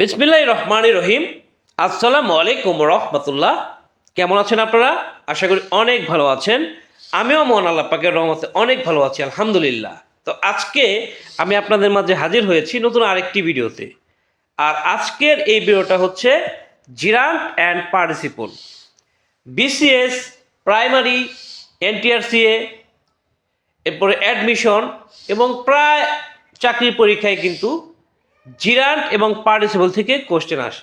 বিসমিল্লাহ রহমান রহিম। আসসালামু আলাইকুম রহমতুল্লাহ। কেমন আছেন আপনারা? আশা করি অনেক ভালো আছেন। আমিও মন আল্লাহ পাকের রহমতে অনেক ভালো আছি, আলহামদুলিল্লাহ। তো আজকে আমি আপনাদের মাঝে হাজির হয়েছি নতুন আরেকটি ভিডিওতে। আর আজকের এই ভিডিওটা হচ্ছে gerund and participle. BCS, primary, NTRCA, এরপরে অ্যাডমিশন এবং প্রায় চাকরির পরীক্ষায় কিন্তু জিরান্ট এবং পার্টিসিপল থেকে কোশ্চেন আসে।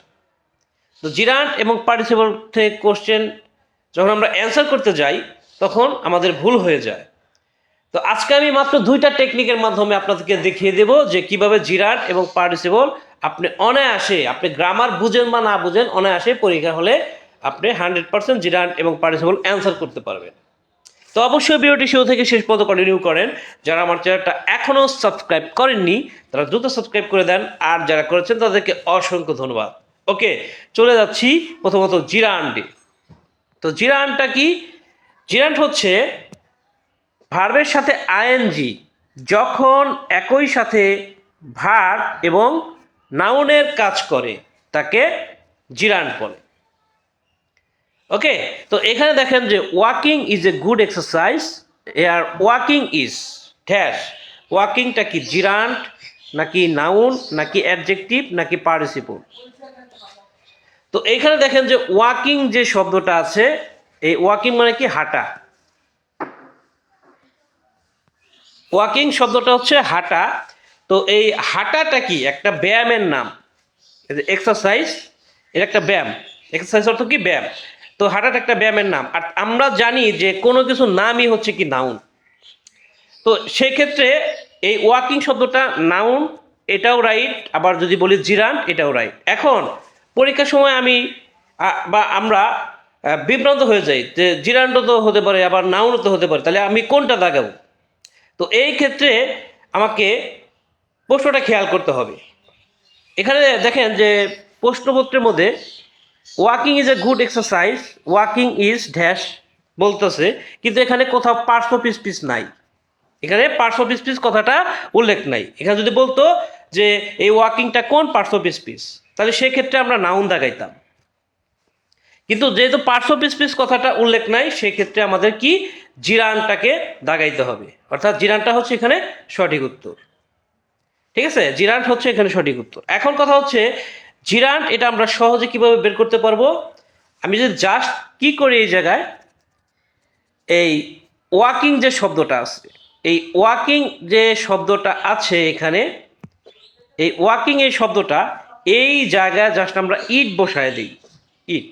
তো জিরান্ট এবং পার্টিসিপল থেকে কোশ্চেন যখন আমরা অ্যান্সার করতে যাই, তখন আমাদের ভুল হয়ে যায়। তো আজকে আমি মাত্র দুইটা টেকনিকের মাধ্যমে আপনাদেরকে দেখিয়ে দেব যে কীভাবে জিরান্ট এবং পার্টিসিপল আপনি অনায়াসে, আপনি গ্রামার বুঝেন বা না বুঝেন, অনায়াসে পরীক্ষা হলে আপনি হান্ড্রেড পার্সেন্ট জিরান্ট এবং পার্টিসিপল অ্যান্সার করতে পারবেন। তো অবশ্যই ভিডিওটি শুরু থেকে শেষ পর্যন্ত কন্টিনিউ করেন। যারা আমার চ্যানেলটা এখনও সাবস্ক্রাইব করেননি, তারা দ্রুত সাবস্ক্রাইব করে দেন। আর যারা করেছেন, তাদেরকে অসংখ্য ধন্যবাদ। ওকে, চলে যাচ্ছি প্রথমত জিরা জিরান্ডে তো জিরা আনটা কি? জিরান্ট হচ্ছে ভার্বের সাথে আইএনজি যখন একই সাথে ভার এবং নাউনের কাজ করে, তাকে জিরান্ট বলে। ওকে তো এখানে দেখেন যে walking is a good exercise air walking is dash ওয়াকিংটা কি জিরান্ট, নাকি নাউন নাকি অ্যাডজেক্টিভ নাকি পার্টিসিপল তো এইখানে দেখেন যে ওয়াকিং যে শব্দটা আছে, এই ওয়াকিং মানে কি হাঁটা? ওয়াকিং শব্দটা হচ্ছে হাঁটা। তো এই হাঁটাটা কি একটা ব্যায়ামের নাম? এক্সারসাইজ এটা একটা ব্যায়াম। এক্সারসাইজ অর্থ কি? ব্যায়াম। তো হাঁটাটা একটা ব্যায়ামের নাম। আর আমরা জানি যে কোনো কিছু নামই হচ্ছে কি নাউন তো সেক্ষেত্রে এই ওয়াকিং শব্দটা নাউন এটাও রাইট আবার যদি বলি জিরান, এটাও রাইট এখন পরীক্ষার সময় আমি বা আমরা বিভ্রান্ত হয়ে যাই যে জিরান্ড তো হতে পারে, আবার নাউনও তো হতে পারে, তাহলে আমি কোনটা দাগাবো তো এই ক্ষেত্রে আমাকে প্রশ্নটা খেয়াল করতে হবে। এখানে দেখেন যে প্রশ্নপত্রের মধ্যে walking is a good exercise walking is dash বলতেছে, কিন্তু এখানে কোথাও পার্শ্ব পিস পিস নাই। এখানে পার্শ্ব পিস পিস কথাটা উল্লেখ নাই। এখানে যদি বলতো যে এই ওয়াকিংটা কোন পার্শ্ব পিস পিস তাহলে সেক্ষেত্রে আমরা নাউন দাগাইতাম কিন্তু যেহেতু পার্শ্ব পিস পিস কথাটা উল্লেখ নাই, সেক্ষেত্রে আমাদের কি? জিরানটাকে দাগাইতে হবে। অর্থাৎ জিরানটা হচ্ছে এখানে সঠিক উত্তর। ঠিক আছে? জিরান হচ্ছে এখানে সঠিক উত্তর। এখন কথা হচ্ছে জিরান্ট এটা আমরা সহজে কীভাবে বের করতে পারব? আমি যদি জাস্ট কি করি এই জায়গায়, এই ওয়াকিং যে শব্দটা আছে, এই ওয়াকিং যে শব্দটা আছে এখানে, এই ওয়াকিং এই শব্দটা এই জায়গায় জাস্ট আমরা ইট বসায় দিই ইট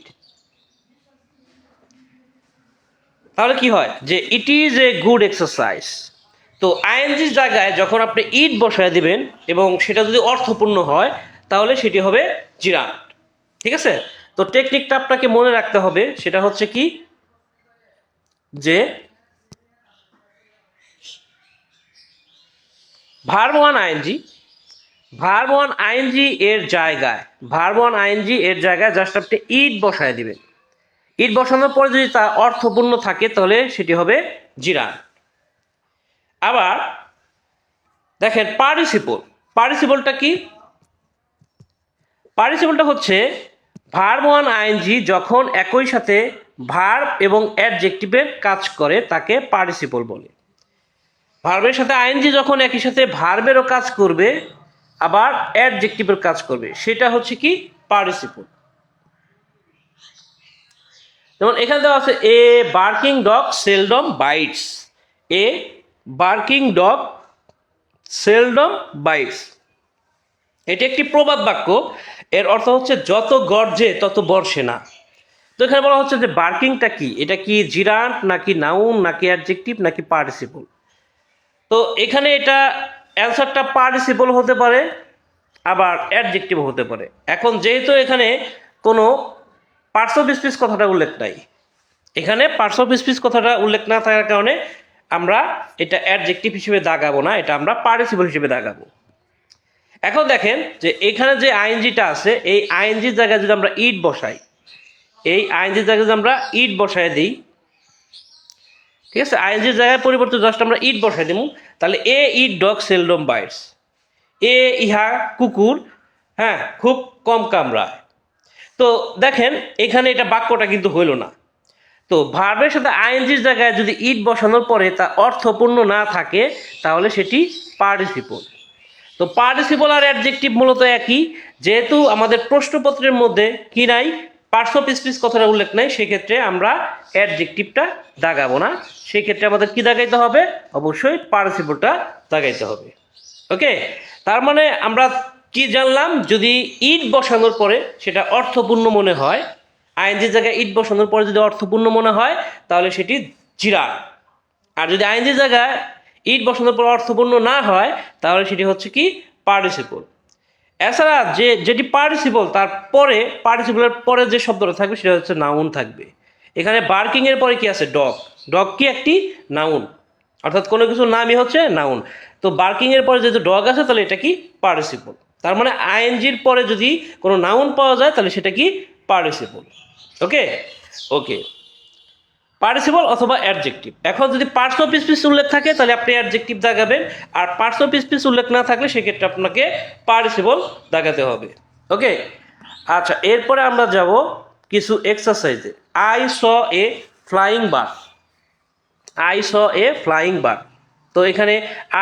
তাহলে কি হয়? যে it is a good exercise তো আইএনজির জায়গায় যখন আপনি ইট বসায় দিবেন এবং সেটা যদি অর্থপূর্ণ হয় তাহলে সেটি হবে জিরান্ট ঠিক আছে? তো টেকনিকটা আপনাকে মনে রাখতে হবে, সেটা হচ্ছে কি? যে verb one ING verb one ING এর জায়গায় ভার্ব ওয়ান আইএনজি এর জায়গায় জাস্ট আপনি ইট বসায় দিবেন। ইট বসানোর পরে যদি তা অর্থপূর্ণ থাকে, তাহলে সেটি হবে জিরান আবার দেখেন পার্টিসিপল পার্টিসিপলটা কি? পার্টিসিপলটা হচ্ছে ভার্ব ওয়ান আইএনজি যখন একই সাথে ভার্ব এবং অ্যাডজেক্টিভের কাজ করে, তাকে পার্টিসিপল বলে। ভার্বের সাথে আইএনজি যখন একই সাথে ভার্বেরও কাজ করবে, আবার অ্যাডজেক্টিভের কাজ করবে, সেটা হচ্ছে কি? পার্টিসিপল যেমন এখানে দেওয়া আছে a barking dog seldom bites a barking dog seldom bites এটি একটি প্রবাদ বাক্য। এর অর্থ হচ্ছে, যত গর্জে তত বর্ষে না। তো এখানে বলা হচ্ছে যে, বার্কিংটা কি? এটা কি জিরান্ট নাকি নাউন, নাকি অ্যাডজেক্টিভ, নাকি পার্টিসিপল? তো এখানে এটা অ্যান্সারটা পার্টিসিপল হতে পারে, আবার অ্যাডজেক্টিভ হতে পারে। এখন যেহেতু এখানে কোনো পার্শ্ব বিসপিস কথাটা উল্লেখ নাই, এখানে পার্শ্ব বিসপিস কথাটা উল্লেখ না থাকার কারণে আমরা এটা অ্যাডজেক্টিভ হিসেবে দাগাবো না, এটা আমরা পার্টিসিপল হিসেবে দাগাবো। এখন দেখেন যে এখানে যে আইএনজিটা আছে, এই আইএনজির জায়গায় যদি আমরা ইট বসাই, এই আইএনজির জায়গায় যদি আমরা ইট বসায় দিই, ঠিক আছে? আইএনজির জায়গায় পরিবর্তে জাস্ট আমরা ইট বসাই দিব তাহলে a it dog seldom bites. এ ইহা কুকুর হ্যাঁ খুব কম কামড়ায়। তো দেখেন, এখানে এটা বাক্যটা কিন্তু হইল না। তো ভার্বের সাথে আইএনজির জায়গায় যদি ইট বসানোর পরে তা অর্থপূর্ণ না থাকে, তাহলে সেটি পার্টিসিপল। তো পার্টিসিপল আর অ্যাডজেক্টিভ মূলত একই, যেহেতু আমাদের প্রশ্নপত্রের মধ্যে কি নাই পার্শ্ব পিস কথাটা উল্লেখ নাই, সেক্ষেত্রে আমরা অ্যাডজেক্টিভটা দাগাবো না। সেক্ষেত্রে আমাদের কি দাগাইতে হবে? অবশ্যই পার্টিসিপলটা দাগাইতে হবে। ওকে? তার মানে আমরা কি জানলাম? যদি ইট বসানোর পরে সেটা অর্থপূর্ণ মনে হয় আইনজির জায়গায় ইট বসানোর পরে যদি অর্থপূর্ণ মনে হয়, তাহলে সেটি জিরা আর যদি আইনজির জায়গায় ইট বসানোর পর অর্থপূর্ণ না হয়, তাহলে সেটি হচ্ছে কি? পার্টিসিপল এছাড়া যে, যেটি পার্টিসিপল তার পরে পার্টিসিপলের পরে যে শব্দটা থাকবে, সেটা হচ্ছে নাউন থাকবে। এখানে বার্কিংয়ের পরে কি আছে? ডগ ডগ কি একটি? নাউন অর্থাৎ কোনো কিছু নামই হচ্ছে নাউন তো বার্কিংয়ের পরে যেহেতু ডগ আছে, তাহলে এটা কি? পার্টিসিপল তার মানে আইএনজির পরে যদি কোনো নাউন পাওয়া যায়, তাহলে সেটা কি? পার্টিসিপল ওকে ওকে পার্টিসিপল অথবা অ্যাডজেক্টিভ। এখন যদি পার্টস অফ পিস উল্লেখ থাকে, তাহলে আপনি অ্যাডজেক্টিভ দাগাবেন। আর পার্টস অফ পিস উল্লেখ না থাকলে সেক্ষেত্রে আপনাকে পার্টিসিপল দাগাতে হবে। ওকে? আচ্ছা এরপরে আমরা যাব কিছু এক্সারসাইজে I saw a flying bird I saw a flying bird তো এখানে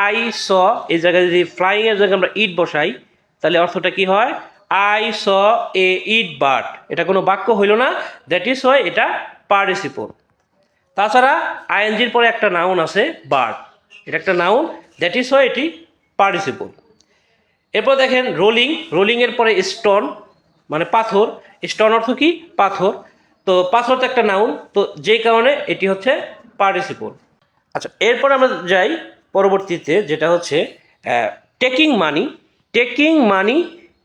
আই স এই জায়গায় যদি ফ্লাইং এর জায়গায় আমরা ইট বসাই, তাহলে অর্থটা কি হয়? I saw A it bird এটা কোনো বাক্য হইল না। দ্যাট ইজ হয় এটা পার্টিসিপল তাছাড়া আইএনজির পরে একটা নাউন আছে বার্ড এটা একটা নাউন দ্যাট ইজ হয় এটি পার্টিসিপল এরপর দেখেন রোলিং রোলিংয়ের পরে স্টোন মানে পাথর। স্টোন অর্থ কি? পাথর। তো পাথর তো একটা নাউন তো যেই কারণে এটি হচ্ছে পার্টিসিপল আচ্ছা এরপর আমরা যাই পরবর্তীতে, যেটা হচ্ছে taking money taking money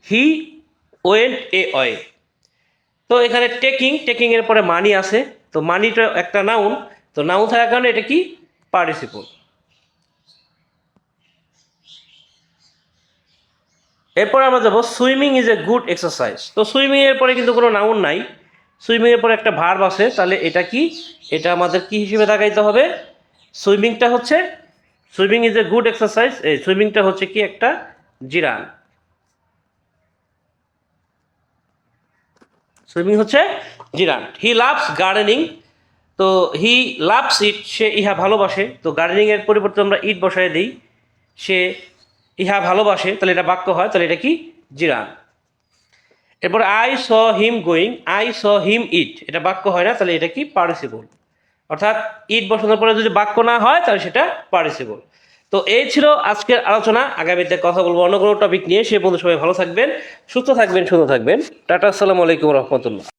he went away তো এখানে টেকিং টেকিং এর পরে মানি আছে। তো মানিটা একটা নাউন তো নাউন থাকার কারণে এটা কি? পার্টিসিপল এরপর আমরা যাব swimming is a good exercise তো সুইমিং এর পরে কিন্তু কোনো নাউন নাই। সুইমিং এর পরে একটা ভার্ব আছে, তাহলে এটা কি? এটা আমাদের কি হিসেবে দেখাইতে হবে? সুইমিংটা হচ্ছে swimming is a good exercise এই সুইমিংটা হচ্ছে কি একটা? জিরান। সুইমিং হচ্ছে জিরান হি লাভস গার্ডেনিং তো হি লাভস ইট সে ইহা ভালোবাসে, তো গার্ডেনিং এর পরিবর্তে আমরা ইট বসায় দিই, সে ইহা ভালোবাসে, তাহলে এটা বাক্য হয়, তাহলে এটা কি? জিরান। এরপর I saw him going I saw him eat এটা বাক্য হয় না, তাহলে এটা কি? পার্টিসিপল অর্থাৎ ইট বসানোর পরে যদি বাক্য না হয়, তাহলে সেটা পার্টিসিপল তো এই ছিল আজকের আলোচনা, আগামীতে কথা বলব অন্য কোনো টপিক নিয়ে, সে বন্ধু সবাই ভালো থাকবেন, সুস্থ থাকবেন, সুন্দর থাকবেন। টাটা, আসসালামু আলাইকুম রহমতুল্লাহ।